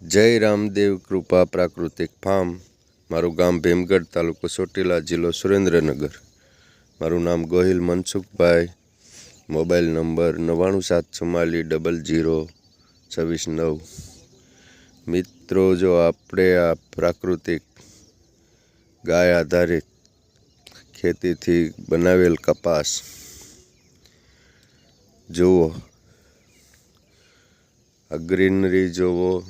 જય રામદેવ કૃપા પ્રાકૃતિક ફાર્મ મારું ગામ ભીમગઢ તાલુકો ચોટીલા જિલ્લો સુરેન્દ્રનગર. મારું નામ ગોહિલ મનસુખભાઈ. મોબાઈલ નંબર નવ્વાણું સાત ચુમ્માલીસ ડબલ જીરો છવ્વીસ નવ. મિત્રો, જો આપણે આ પ્રાકૃતિક ગાય આધારિત ખેતીથી બનાવેલ કપાસ જુઓ. આ ગ્રીનરી જોવો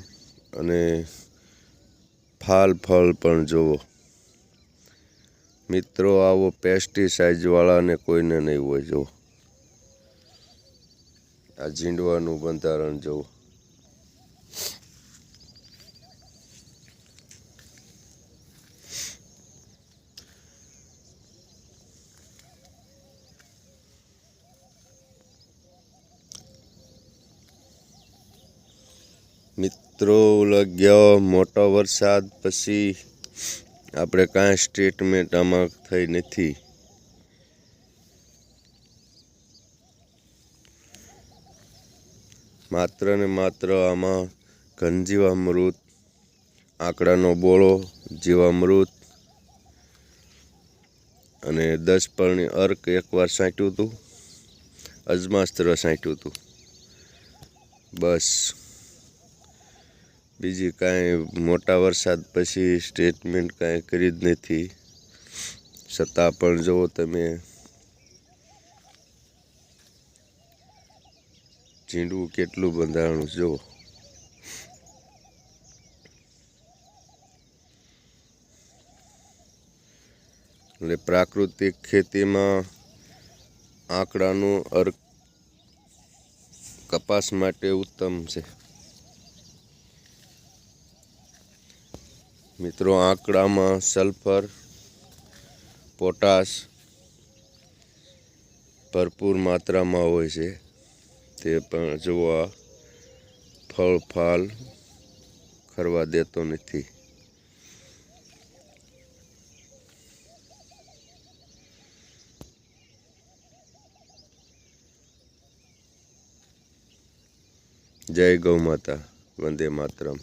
અને ફાલ ફળ પણ જોવો. મિત્રો, આવો પેસ્ટિસાઇડવાળાને કોઈને નહીં હોય, જુઓ. આ ઝીંડવાનું બંધારણ, જુઓ. મિત્રો લગ્યો મોટો વરસાદ પછી આપણે કાંઈ સ્ટેટમેન્ટ આમાં થઈ નથી. માત્ર ને માત્ર આમાં ઘનજીવામૃત, આંકડાનો બોળો, જીવામૃત અને દસ પળની અર્ક એકવાર સાંટ્યું હતું, અજમાસ્ત્ર સાંટ્યું હતું. બસ. બીજી કાંઈ મોટા વરસાદ પછી સ્ટેટમેન્ટ કાંઈ કરી જ નથી. છતાં પણ જુઓ તમે. ઝીંડવું કેટલું બંધારણું જુઓ. એટલે પ્રાકૃતિક ખેતીમાં આંકડાનું અર્ક કપાસ માટે ઉત્તમ છે. મિત્રો, આંકડામાં સલ્ફર, પોટાશ ભરપૂર માત્રામાં હોય છે. તે પણ જોવા ફળ, ફાલ ખરવા દેતો નથી. જય ગૌ માતા, વંદે માતરમ.